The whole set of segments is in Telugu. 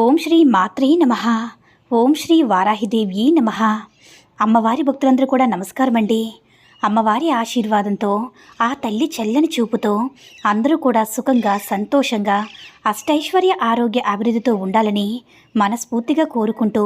ఓం శ్రీ మాత్రే నమ. ఓం శ్రీ వారాహిదేవి నమ. అమ్మవారి భక్తులందరూ కూడా నమస్కారం అండి. అమ్మవారి ఆశీర్వాదంతో ఆ తల్లి చల్లని చూపుతో అందరూ కూడా సుఖంగా సంతోషంగా అష్టైశ్వర్య ఆరోగ్య అభివృద్ధితో ఉండాలని మనస్ఫూర్తిగా కోరుకుంటూ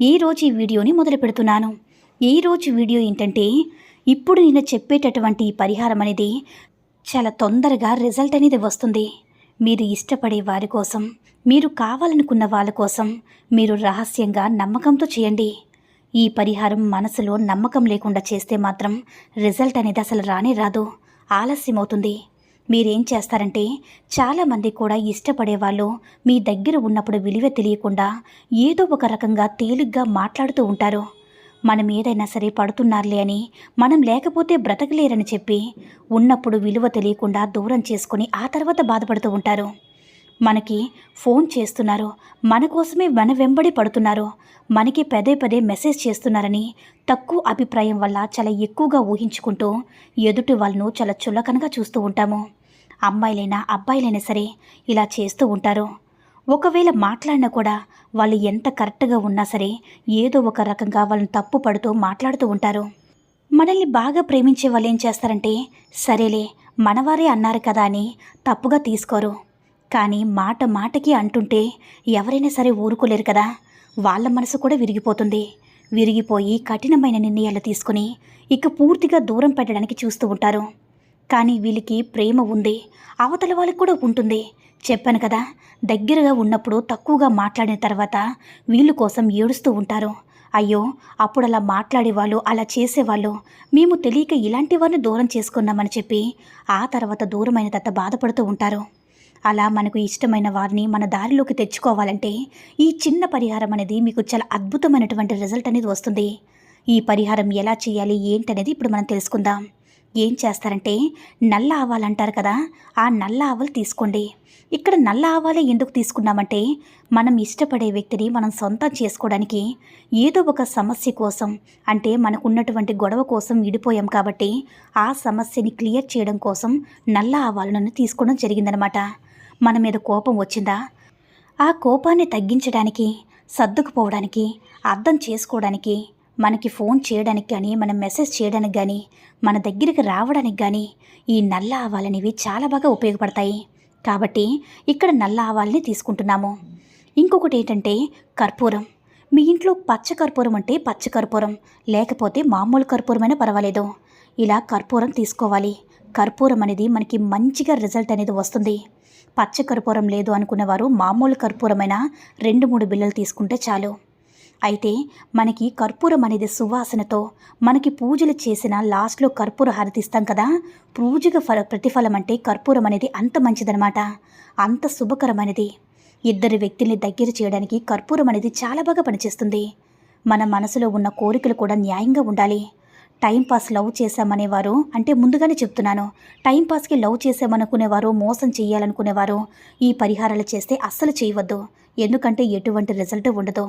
ఈరోజు ఈ వీడియోని మొదలు పెడుతున్నాను. ఈరోజు వీడియో ఏంటంటే ఇప్పుడు నేను చెప్పేటటువంటి పరిహారం అనేది చాలా తొందరగా రిజల్ట్ అనేది వస్తుంది. మీరు ఇష్టపడే వారి కోసం మీరు కావాలనుకున్న వాళ్ళ కోసం మీరు రహస్యంగా నమ్మకంతో చేయండి. ఈ పరిహారం మనసులో నమ్మకం లేకుండా చేస్తే మాత్రం రిజల్ట్ అనేది అసలు రానే రాదు. ఆలస్యమవుతుంది. మీరేం చేస్తారంటే చాలామంది కూడా ఇష్టపడే వాళ్ళు మీ దగ్గర ఉన్నప్పుడు విలువ తెలియకుండా ఏదో ఒక రకంగా తేలిగ్గా మాట్లాడుతూ ఉంటారు. మనం ఏదైనా సరే పడుతున్నారులే అని మనం లేకపోతే బ్రతకలేరని చెప్పి ఉన్నప్పుడు విలువ తెలియకుండా దూరం చేసుకొని ఆ తర్వాత బాధపడుతూ ఉంటారు. మనకి ఫోన్ చేస్తున్నారు మన కోసమే మన వెంబడి పడుతున్నారు మనకి పదే పదే మెసేజ్ చేస్తున్నారని తక్కువ అభిప్రాయం వల్ల చాలా ఎక్కువగా ఊహించుకుంటూ ఎదుటి వాళ్ళను చాలా చులకనగా చూస్తూ ఉంటాము. అమ్మాయిలైనా అబ్బాయిలైనా సరే ఇలా చేస్తూ ఉంటారు. ఒకవేళ మాట్లాడినా కూడా వాళ్ళు ఎంత కరెక్ట్గా ఉన్నా సరే ఏదో ఒక రకంగా వాళ్ళని తప్పు పడుతూ మాట్లాడుతూ ఉంటారు. మనల్ని బాగా ప్రేమించే వాళ్ళు ఏం చేస్తారంటే సరేలే మనవారే అన్నారు కదా అని తప్పుగా తీసుకోరు. కానీ మాట మాటకి అంటుంటే ఎవరైనా సరే ఊరుకోలేరు కదా. వాళ్ళ మనసు కూడా విరిగిపోతుంది. విరిగిపోయి కఠినమైన నిర్ణయాలు తీసుకుని ఇక పూర్తిగా దూరం పెట్టడానికి చూస్తూ ఉంటారు. కానీ వీళ్ళకి ప్రేమ ఉంది అవతల వాళ్ళకి కూడా ఉంటుంది. చెప్పాను కదా దగ్గరగా ఉన్నప్పుడు తక్కువగా మాట్లాడిన తర్వాత వీళ్ళు కోసం ఏడుస్తూ ఉంటారు. అయ్యో అప్పుడు అలా మాట్లాడేవాళ్ళు అలా చేసేవాళ్ళు మేము తెలియక ఇలాంటి వారిని దూరం చేసుకున్నామని చెప్పి ఆ తర్వాత దూరమైన తర్వాత బాధపడుతూ ఉంటారు. అలా మనకు ఇష్టమైన వారిని మన దారిలోకి తెచ్చుకోవాలంటే ఈ చిన్న పరిహారం అనేది మీకు చాలా అద్భుతమైనటువంటి రిజల్ట్ అనేది వస్తుంది. ఈ పరిహారం ఎలా చేయాలి ఏంటనేది ఇప్పుడు మనం తెలుసుకుందాం. ఏం చేస్తారంటే నల్ల ఆవాలు అంటారు కదా ఆ నల్ల ఆవాలు తీసుకోండి. ఇక్కడ నల్ల ఆవాలే ఎందుకు తీసుకున్నామంటే మనం ఇష్టపడే వ్యక్తిని మనం సొంతం చేసుకోవడానికి ఏదో ఒక సమస్య కోసం అంటే మనకున్నటువంటి గొడవ కోసం విడిపోయాం కాబట్టి ఆ సమస్యని క్లియర్ చేయడం కోసం నల్ల ఆవాలను తీసుకోవడం జరిగిందనమాట మన మీద కోపం వచ్చిందా? ఆ కోపాన్ని తగ్గించడానికి సర్దుకుపోవడానికి అర్థం చేసుకోవడానికి మనకి ఫోన్ చేయడానికి కానీ మనం మెసేజ్ చేయడానికి కానీ మన దగ్గరికి రావడానికి కానీ ఈ నల్ల ఆవాలనేవి చాలా బాగా ఉపయోగపడతాయి. కాబట్టి ఇక్కడ నల్ల ఆవాలని తీసుకుంటున్నాము. ఇంకొకటి ఏంటంటే కర్పూరం. మీ ఇంట్లో పచ్చ కర్పూరం అంటే పచ్చ కర్పూరం లేకపోతే మామూలు కర్పూరమైనా పర్వాలేదు. ఇలా కర్పూరం తీసుకోవాలి. కర్పూరం అనేది మనకి మంచిగా రిజల్ట్ అనేది వస్తుంది. పచ్చ కర్పూరం లేదు అనుకునేవారు మామూలు కర్పూరమైన రెండు మూడు బిళ్ళలు తీసుకుంటే చాలు. అయితే మనకి కర్పూరం అనేది సువాసనతో మనకి పూజలు చేసిన లాస్ట్లో కర్పూర హారతిస్తాం కదా. పూజగా ఫల ప్రతిఫలం అంటే కర్పూరం అనేది అంత మంచిదనమాట అంత శుభకరమైనది. ఇద్దరు వ్యక్తుల్ని దగ్గర చేయడానికి కర్పూరం అనేది చాలా బాగా పనిచేస్తుంది. మన మనసులో ఉన్న కోరికలు కూడా న్యాయంగా ఉండాలి. టైంపాస్ లవ్ చేశామనేవారు అంటే ముందుగానే చెప్తున్నాను. టైంపాస్కి లవ్ చేసామనుకునేవారు మోసం చేయాలనుకునేవారు ఈ పరిహారాలు చేస్తే అస్సలు చేయవద్దు. ఎందుకంటే ఎటువంటి రిజల్ట్ ఉండదు.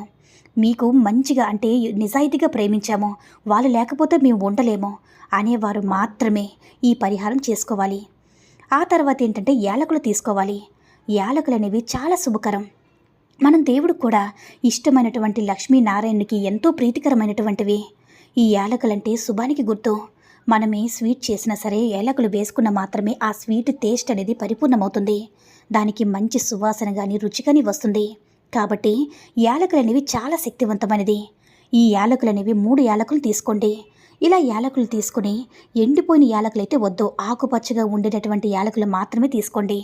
మీకు మంచిగా అంటే నిజాయితీగా ప్రేమించాము వాళ్ళు లేకపోతే మేము ఉండలేము అనేవారు మాత్రమే ఈ పరిహారం చేసుకోవాలి. ఆ తర్వాత ఏంటంటే యాలకులు తీసుకోవాలి. యాలకులు అనేవి చాలా శుభకరం. మనం దేవుడు కూడా ఇష్టమైనటువంటి లక్ష్మీనారాయణునికి ఎంతో ప్రీతికరమైనటువంటివి. ఈ యాలకులంటే శుభానికి గుర్తు. మనమే స్వీట్ చేసినా సరే యాలకులు వేసుకున్న మాత్రమే ఆ స్వీట్ టేస్ట్ అనేది పరిపూర్ణమవుతుంది. దానికి మంచి సువాసన కానీ రుచి కానీ వస్తుంది. కాబట్టి యాలకులు అనేవి చాలా శక్తివంతమైనది. ఈ యాలకులు అనేవి మూడు యాలకులు తీసుకోండి. ఇలా యాలకులు తీసుకుని ఎండిపోయిన యాలకులు అయితే వద్దు. ఆకుపచ్చగా ఉండేటటువంటి యాలకులు మాత్రమే తీసుకోండి.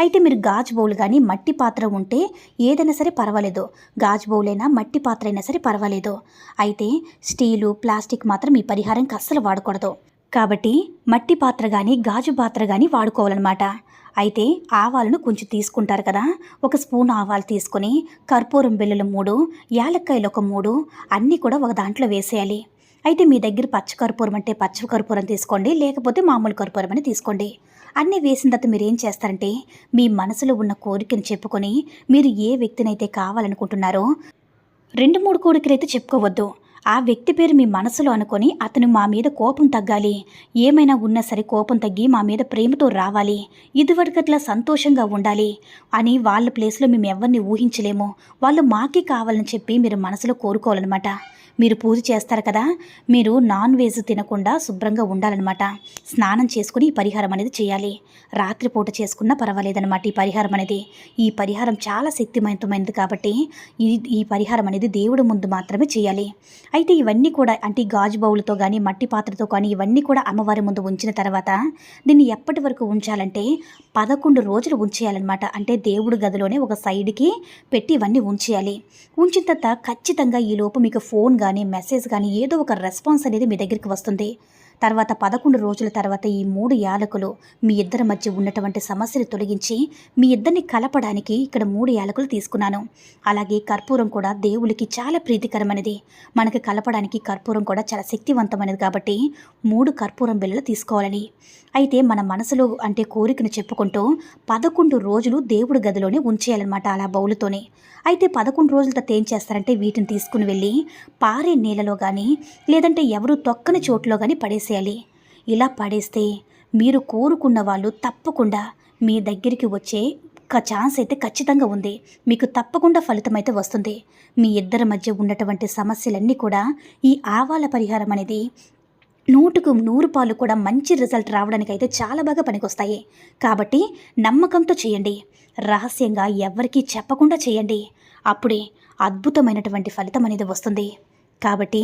అయితే మీరు గాజు బౌల్ కానీ మట్టి పాత్ర ఉంటే ఏదైనా సరే పర్వాలేదు. గాజు బౌల్ అయినా మట్టి పాత్ర అయినా సరే పర్వాలేదు. అయితే స్టీలు ప్లాస్టిక్ మాత్రం ఈ పరిహారంకి అస్సలు వాడకూడదు. కాబట్టి మట్టి పాత్ర కానీ గాజు పాత్ర కానీ వాడుకోవాలన్నమాట. అయితే ఆవాలను కొంచెం తీసుకుంటారు కదా. ఒక స్పూన్ ఆవాలు తీసుకొని కర్పూరం బిల్లులు మూడు యాలక్కాయలు ఒక మూడు అన్నీ కూడా ఒక దాంట్లో వేసేయాలి. అయితే మీ దగ్గర పచ్చ కర్పూరం అంటే పచ్చ కర్పూరం తీసుకోండి లేకపోతే మామూలు కర్పూరం అని తీసుకోండి. అన్నీ వేసిన తర్వాత మీరు ఏం చేస్తారంటే మీ మనసులో ఉన్న కోరికను చెప్పుకొని మీరు ఏ వ్యక్తినైతే కావాలనుకుంటున్నారో రెండు మూడు కోరికలు అయితే చెప్పుకోవద్దు. ఆ వ్యక్తి పేరు మీ మనసులో అనుకొని అతను మా మీద కోపం తగ్గాలి. ఏమైనా ఉన్నా సరే కోపం తగ్గి మా మీద ప్రేమతో రావాలి. ఇదివరకట్లా సంతోషంగా ఉండాలి అని వాళ్ళ ప్లేస్లో మేము ఎవరిని ఊహించలేము. వాళ్ళు మాకే కావాలని చెప్పి మీరు మనసులో కోరుకోవాలన్నమాట. మీరు పూజ చేస్తారు కదా మీరు నాన్ వెజ్ తినకుండా శుభ్రంగా ఉండాలన్నమాట. స్నానం చేసుకుని ఈ పరిహారం అనేది చేయాలి. రాత్రిపూట చేసుకున్నా పర్వాలేదన్నమాట ఈ పరిహారం అనేది. ఈ పరిహారం చాలా శక్తివంతమైనది కాబట్టి ఈ ఈ పరిహారం అనేది దేవుడి ముందు మాత్రమే చేయాలి. అయితే ఇవన్నీ కూడా అంటే గాజు బౌలతో కానీ మట్టి పాత్రతో కానీ ఇవన్నీ కూడా అమ్మవారి ముందు ఉంచిన తర్వాత దీన్ని ఎప్పటి వరకు ఉంచాలంటే పదకొండు రోజులు ఉంచేయాలన్నమాట. అంటే దేవుడి గదిలోనే ఒక సైడ్కి పెట్టి ఇవన్నీ ఉంచేయాలి. ఉంచిన తర్వాత ఖచ్చితంగా ఈ లోపు మీకు ఫోన్ కానీ మెసేజ్ కానీ ఏదో ఒక రెస్పాన్స్ అనేది మీ దగ్గరికి వస్తుంది. తర్వాత పదకొండు రోజుల తర్వాత ఈ మూడు యాలకులు మీ ఇద్దరి మధ్య ఉన్నటువంటి సమస్యలు తొలగించి మీ ఇద్దరిని కలపడానికి ఇక్కడ మూడు యాలకులు తీసుకున్నాను. అలాగే కర్పూరం కూడా దేవుడికి చాలా ప్రీతికరమైనది. మనకి కలపడానికి కర్పూరం కూడా చాలా శక్తివంతమైనది కాబట్టి మూడు కర్పూరం బిళ్ళలు తీసుకోవాలని. అయితే మన మనసులో అంటే కోరికను చెప్పుకుంటూ పదకొండు రోజులు దేవుడి గదిలోనే ఉంచేయాలన్నమాట అలా బౌలుతోనే. అయితే పదకొండు రోజుల తర్వాత ఏం చేస్తారంటే వీటిని తీసుకుని వెళ్ళి పారే నీళ్ళలో కానీ లేదంటే ఎవరు తొక్కని చోట్లో కానీ పడేసేయాలి ఇలా పడేస్తే మీరు కోరుకున్న వాళ్ళు తప్పకుండా మీ దగ్గరికి వచ్చే ఒక ఛాన్స్ అయితే ఖచ్చితంగా ఉంది. మీకు తప్పకుండా ఫలితం అయితే వస్తుంది. మీ ఇద్దరి మధ్య ఉన్నటువంటి సమస్యలన్నీ కూడా ఈ ఆవాల పరిహారం అనేది నూటుకు నూరు పాలు కూడా మంచి రిజల్ట్ రావడానికి అయితే చాలా బాగా పనికొస్తాయి. కాబట్టి నమ్మకంతో చేయండి. రహస్యంగా ఎవ్వరికీ చెప్పకుండా చేయండి. అప్పుడే అద్భుతమైనటువంటి ఫలితం అనేది వస్తుంది. కాబట్టి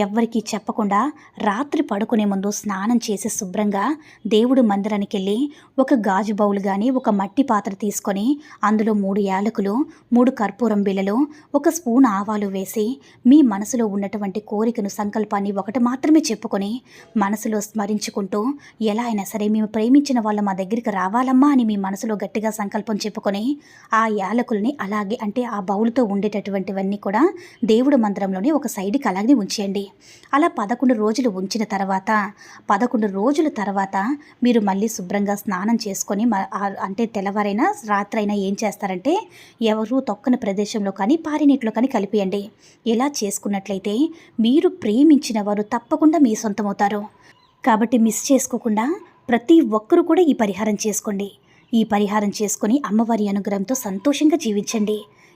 ఎవ్వరికీ చెప్పకుండా రాత్రి పడుకునే ముందు స్నానం చేసి శుభ్రంగా దేవుడు మందిరానికి వెళ్ళి ఒక గాజు బౌల్ కానీ ఒక మట్టి పాత్ర తీసుకొని అందులో మూడు యాలకులు మూడు కర్పూరం బిళ్ళలు ఒక స్పూన్ ఆవాలు వేసి మీ మనసులో ఉన్నటువంటి కోరికను సంకల్పాన్ని ఒకటి మాత్రమే చెప్పుకొని మనసులో స్మరించుకుంటూ ఎలా అయినా సరే మేము ప్రేమించిన వాళ్ళు మా దగ్గరికి రావాలమ్మా అని మీ మనసులో గట్టిగా సంకల్పం చెప్పుకొని ఆ యాలకుల్ని అలాగే అంటే ఆ బౌల్తో ఉండేటటువంటివన్నీ కూడా దేవుడు మందిరంలోని ఒక సైడ్ సైడ్కి అలాగే ఉంచేయండి. అలా పదకొండు రోజులు ఉంచిన తర్వాత పదకొండు రోజుల తర్వాత మీరు మళ్ళీ శుభ్రంగా స్నానం చేసుకొని మ- అంటే తెల్లవారైనా రాత్రైనా ఏం చేస్తారంటే ఎవరు తొక్కని ప్రదేశంలో కానీ పారినీటిలో కానీ కలిపియండి. ఇలా చేసుకున్నట్లయితే మీరు ప్రేమించిన వారు తప్పకుండా మీ సొంతమవుతారు. కాబట్టి మిస్ చేసుకోకుండా ప్రతి ఒక్కరూ కూడా ఈ పరిహారం చేసుకోండి. ఈ పరిహారం చేసుకొని అమ్మవారి అనుగ్రహంతో సంతోషంగా జీవించండి.